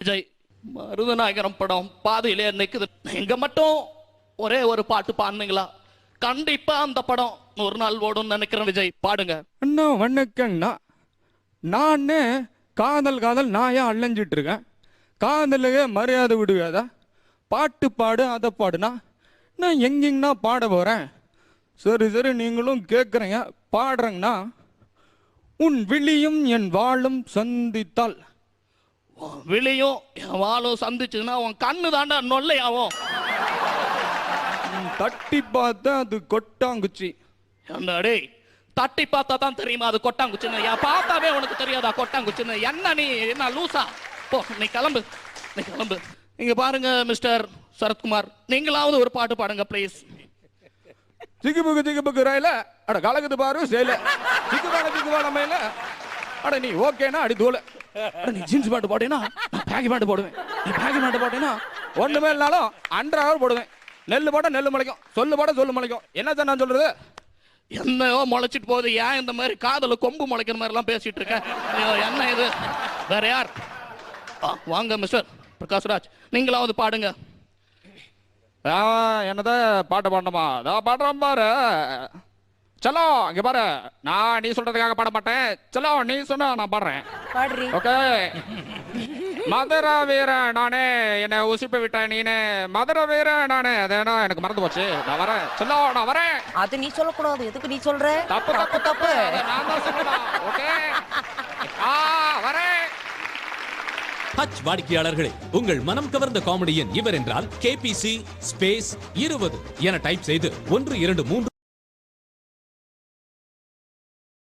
விஜய் மருதநாயகரம் படம் பாதையிலே நிற்குது எங்க மட்டும் ஒரே ஒரு பாட்டு பாடுனீங்களா? கண்டிப்பா அந்த படம் ஒரு நாள் ஓடும்னு நினைக்கிறேன் விஜய். பாடுங்க. அண்ணா வணக்கங்கண்ணா. நான் காதல் காதல் நான் ஏன் அலைஞ்சிட்டு இருக்கேன். காதலுக்கு மரியாதை விடுவாதா? பாட்டு பாடு அதை பாடுனா? நான் எங்கெங்கண்ணா பாட போகிறேன் சரி சரி நீங்களும் கேட்குறீங்க பாடுறேங்கண்ணா. உன் விழியும் என் வாழும் சந்தித்தால் உன் விழியும். என் வாளும் சந்திச்சுன்னா உன் கண்ணு தாண்டா நொல்லையாவும். தட்டி பார்த்தா அது கொட்டாங்குச்சி. என்ன டேய் தட்டி பார்த்தா தான் தெரியுமா அது கொட்டாங்குச்சின்னு? என் பார்த்தாவே உனக்கு தெரியாதா கொட்டாங்குச்சின்னு? என்ன நீ என்ன லூசா? போ நீ கிளம்பு நீ கிளம்பு. இங்க பாருங்க மிஸ்டர் சரத்குமார். நீங்களாவது ஒரு பாட்டு பாடுங்க ப்ளீஸ் சிக்குபுக்கு சிக்குபுக்கு ரயில. அட கலக்குது பாரு சேல. சிக்குவாட சிக்குவாட மேல அட நீ ஓகேனா? அடி தூள அட நீ ஜீன்ஸ் பேண்ட் போட்டேனா? பேக்கி பேண்ட் போடுவேன். நீ பேக்கி பேண்ட் போட்டேனா? ஒண்ணுமே இல்லனாலும் அண்டர் ஹவர் போடுவேன். நெல் போட்டா நெல் முளைக்கும். சொல்லு போட சொல்லு முளைக்கும். என்ன சார் நான் சொல்றது? என்னையோ முளைச்சிட்டு போகுது. ஏன் இந்த மாதிரி காதல கொம்பு முளைக்கிற மாதிரிலாம் பேசிட்டு இருக்கேன்? என்ன இது? வேற யார்? வாங்க மிஸ்டர் பிரகாஷ்ராஜ். நீங்களாவது பாடுங்க. என்னதான் பாட்டு பாடணுமா? நான் பாடுறேன் பாரு. சலோ இங்க பாரு. நான் நீ சொல்றதுக்காக பாட மாட்டேன் சலோ நீ சொன்னா நான் பாடுறேன். பாடுறி. ஓகே? மதுர வீர நானே என்னை உசிப்ப விட்ட நீனே. மதுர வீர நானே. அது என்ன? எனக்கு மறந்து போச்சு. நான் வரேன். சொல்லோ நான் வரேன். அது நீ சொல்லக்கூடாது. எதுக்கு நீ சொல்ற? தப்பு தப்பு தப்பு நான் தான் சொல்லணும் ஓகே? ஆ வரேன். ஹச் வாடிக்கையாளர்களே உங்கள் மனம் கவர்ந்த காமெடியன் இவர் என்றால் கேபிசி ஸ்பேஸ் இருபது என டைப் செய்து ஒன்று இரண்டு மூன்று